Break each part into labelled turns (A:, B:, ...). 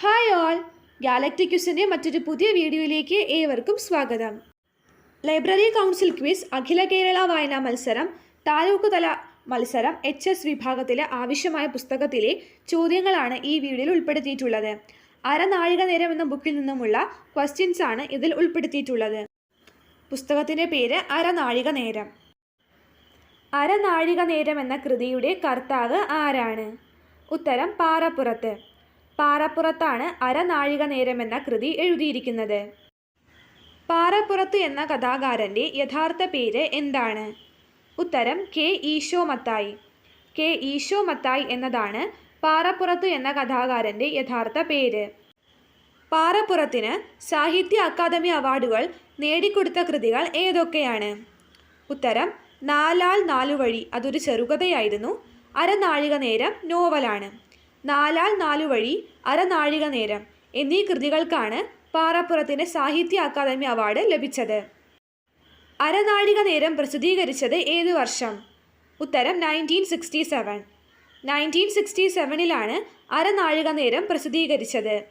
A: Hi all ഗാലക്ടിക്യൂസിന്റെ മറ്റൊരു പുതിയ വീഡിയോയിലേക്ക് ഏവർക്കും സ്വാഗതം. ലൈബ്രറി കൗൺസിൽ ക്വിസ് അഖില കേരള വായനാ മത്സരം താലൂക്ക് തല മത്സരം എച്ച് എസ് വിഭാഗത്തിലെ ആവശ്യമായ പുസ്തകത്തിലെ ചോദ്യങ്ങളാണ് ഈ വീഡിയോയിൽ ഉൾപ്പെടുത്തിയിട്ടുള്ളത്. അരനാഴിക നേരം എന്ന ബുക്കിൽ നിന്നുമുള്ള ക്വസ്റ്റ്യൻസ് ആണ് ഇതിൽ ഉൾപ്പെടുത്തിയിട്ടുള്ളത്. പുസ്തകത്തിന്റെ പേര് അരനാഴിക നേരം. അരനാഴിക നേരം എന്ന കൃതിയുടെ കർത്താവ് ആരാണ്? ഉത്തരം പാറപ്പുറത്ത്. പാറപ്പുറത്താണ് അരനാഴിക നേരമെന്ന കൃതി എഴുതിയിരിക്കുന്നത്. പാറപ്പുറത്ത് എന്ന കഥാകാരന്റെ യഥാർത്ഥ പേര് എന്താണ്? ഉത്തരം കെ ഈശോ മത്തായി. കെ ഈശോ മത്തായി എന്നതാണ് പാറപ്പുറത്ത് എന്ന കഥാകാരന്റെ യഥാർത്ഥ പേര്. പാറപ്പുറത്തിന് സാഹിത്യ അക്കാദമി അവാർഡുകൾ നേടിക്കൊടുത്ത കൃതികൾ ഏതൊക്കെയാണ്? ഉത്തരം നാലാൾ നാലുവഴി അതൊരു ചെറുകഥയായിരുന്നു. അരനാഴിക നേരം നോവലാണ്. നാലാൾ നാലുവഴി അരനാഴിക നേരം എന്നീ കൃതികൾക്കാണ് പാറപ്പുറത്തിന് സാഹിത്യ അക്കാദമി അവാർഡ് ലഭിച്ചത്. അരനാഴിക നേരം പ്രസിദ്ധീകരിച്ചത് ഏത് വർഷം? ഉത്തരം nineteen sixty seven nineteen sixty സെവനിലാണ് Aranazhika നേരം പ്രസിദ്ധീകരിച്ചത്.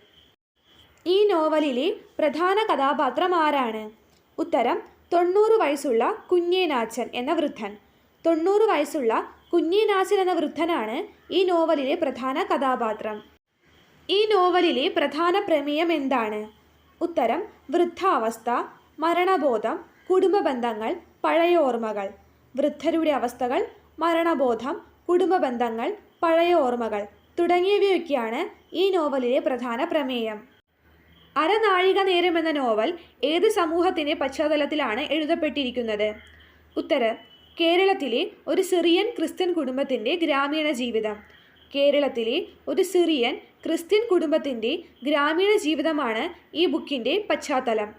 A: ഈ നോവലിലെ പ്രധാന കഥാപാത്രം ആരാണ്? ഉത്തരം തൊണ്ണൂറ് വയസ്സുള്ള കുഞ്ഞേനാച്ചൻ എന്ന വൃദ്ധൻ. തൊണ്ണൂറ് വയസ്സുള്ള കുഞ്ഞേനാച്ചൻ എന്ന വൃദ്ധനാണ് ഈ നോവലിലെ പ്രധാന കഥാപാത്രം. ഈ നോവലിലെ പ്രധാന പ്രമേയം എന്താണ്? ഉത്തരം വൃദ്ധാവസ്ഥ മരണബോധം കുടുംബ ബന്ധങ്ങൾ പഴയ ഓർമ്മകൾ. വൃദ്ധരുടെ അവസ്ഥകൾ മരണബോധം കുടുംബ ബന്ധങ്ങൾ പഴയ ഓർമ്മകൾ തുടങ്ങിയവയൊക്കെയാണ് ഈ നോവലിലെ പ്രധാന പ്രമേയം. അരനാഴിക നേരം എന്ന നോവൽ ഏത് സമൂഹത്തിന്റെ പശ്ചാത്തലത്തിലാണ് എഴുതപ്പെട്ടിരിക്കുന്നത്? ഉത്തരം കേരളത്തിലെ ഒരു സിറിയൻ ക്രിസ്ത്യൻ കുടുംബത്തിന്റെ ഗ്രാമീണ ജീവിതം. കേരളത്തിലെ ഒരു സിറിയൻ ക്രിസ്ത്യൻ കുടുംബത്തിന്റെ ഗ്രാമീണ ജീവിതമാണ് ഈ ബുക്കിന്റെ പശ്ചാത്തലം.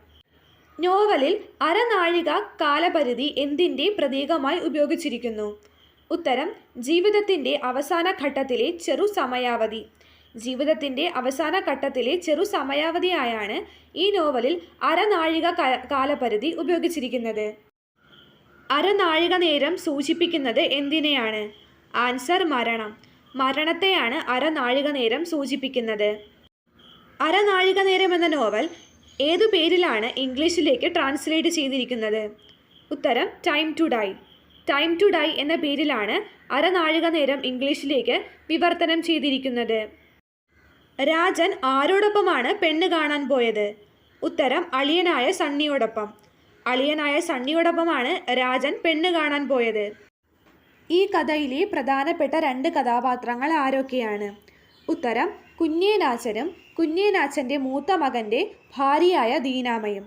A: നോവലിൽ അരനാഴിക കാലപരിധി എന്തിന്റെ പ്രതീകമായി ഉപയോഗിച്ചിരിക്കുന്നു? ഉത്തരം ജീവിതത്തിന്റെ അവസാന ഘട്ടത്തിലെ ചെറു സമയാവധി. ജീവിതത്തിന്റെ അവസാന ഘട്ടത്തിലെ ചെറു സമയാവധിയായാണ് ഈ നോവലിൽ അരനാഴിക കാലപരിധി ഉപയോഗിച്ചിരിക്കുന്നത്. അരനാഴിക നേരം സൂചിപ്പിക്കുന്നത് എന്തിനെയാണ്? ആൻസർ മരണം. മരണത്തെയാണ് അരനാഴിക നേരം സൂചിപ്പിക്കുന്നത്. അരനാഴിക നേരം എന്ന നോവൽ ഏതു പേരിലാണ് ഇംഗ്ലീഷിലേക്ക് ട്രാൻസ്ലേറ്റ് ചെയ്തിരിക്കുന്നത്? ഉത്തരം time to die time to die എന്ന പേരിലാണ് അരനാഴിക നേരം ഇംഗ്ലീഷിലേക്ക് വിവർത്തനം ചെയ്തിരിക്കുന്നത്. രാജൻ ആരോടൊപ്പമാണ് പെണ്ണ് കാണാൻ പോയത്? ഉത്തരം അളിയനായ സണ്ണിയോടൊപ്പം. അളിയനായ സണ്ണിയോടൊപ്പമാണ് രാജൻ പെണ്ണ് കാണാൻ പോയത്. ഈ കഥയിലെ പ്രധാനപ്പെട്ട രണ്ട് കഥാപാത്രങ്ങൾ ആരൊക്കെയാണ്? ഉത്തരം കുഞ്ഞേനാച്ചനും കുഞ്ഞേനാച്ചന്റെ മൂത്ത മകന്റെ ഭാര്യയായ ദീനാമയും.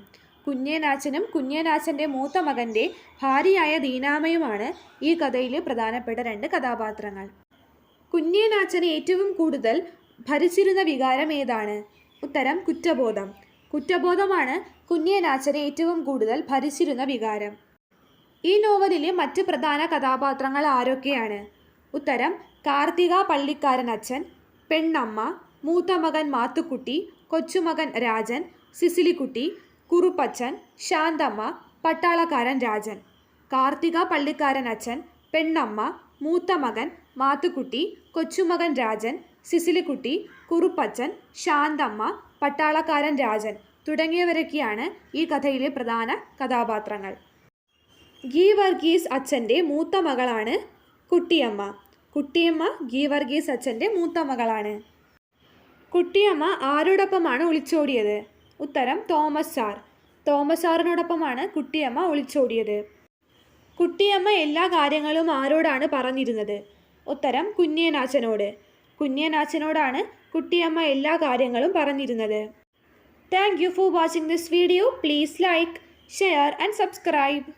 A: കുഞ്ഞേനാച്ചനും കുഞ്ഞേനാച്ചന്റെ മൂത്ത മകന്റെ ഭാര്യയായ ദീനാമയുമാണ് ഈ കഥയിലെ പ്രധാനപ്പെട്ട രണ്ട് കഥാപാത്രങ്ങൾ. കുഞ്ഞേനാച്ചന് ഏറ്റവും കൂടുതൽ ഭരിച്ചിരുന്ന വികാരം ഏതാണ്? ഉത്തരം കുറ്റബോധം. കുറ്റബോധമാണ് കുഞ്ഞിയനാച്ചരെ ഏറ്റവും കൂടുതൽ ഭരിച്ചിരുന്ന വികാരം. ഈ നോവലിലെ മറ്റ് പ്രധാന കഥാപാത്രങ്ങൾ ആരൊക്കെയാണ്? ഉത്തരം കാർത്തിക പള്ളിക്കാരൻ അച്ഛൻ പെണ്ണമ്മ മൂത്തമകൻ മാത്തുക്കുട്ടി കൊച്ചുമകൻ രാജൻ സിസിലിക്കുട്ടി കുറുപ്പച്ചൻ ശാന്തമ്മ പട്ടാളക്കാരൻ രാജൻ. കാർത്തിക പള്ളിക്കാരൻ അച്ഛൻ പെണ്ണമ്മ മൂത്തമകൻ മാത്തുക്കുട്ടി കൊച്ചുമകൻ രാജൻ സിസിലിക്കുട്ടി കുറുപ്പച്ചൻ ശാന്തമ്മ പട്ടാളക്കാരൻ രാജൻ തുടങ്ങിയവരൊക്കെയാണ് ഈ കഥയിലെ പ്രധാന കഥാപാത്രങ്ങൾ. ഗീ വർഗീസ് അച്ഛന്റെ മൂത്ത മകളാണ് കുട്ടിയമ്മ. കുട്ടിയമ്മ ഗീ വർഗീസ് അച്ഛന്റെ മൂത്ത മകളാണ്. കുട്ടിയമ്മ ആരോടൊപ്പമാണ് ഒളിച്ചോടിയത്? ഉത്തരം തോമസ് സാർ തോമസ് സാറിനോടൊപ്പമാണ് കുട്ടിയമ്മ ഒളിച്ചോടിയത്. കുട്ടിയമ്മ എല്ലാ കാര്യങ്ങളും ആരോടാണ് പറഞ്ഞിരുന്നത്? ഉത്തരം കുഞ്ഞേനാച്ചനോട്. കുഞ്ഞേനാച്ചനോടാണ് കുട്ടിയമ്മ എല്ലാ കാര്യങ്ങളും പറഞ്ഞിരുന്നത്. Thank you for watching this video please like share and subscribe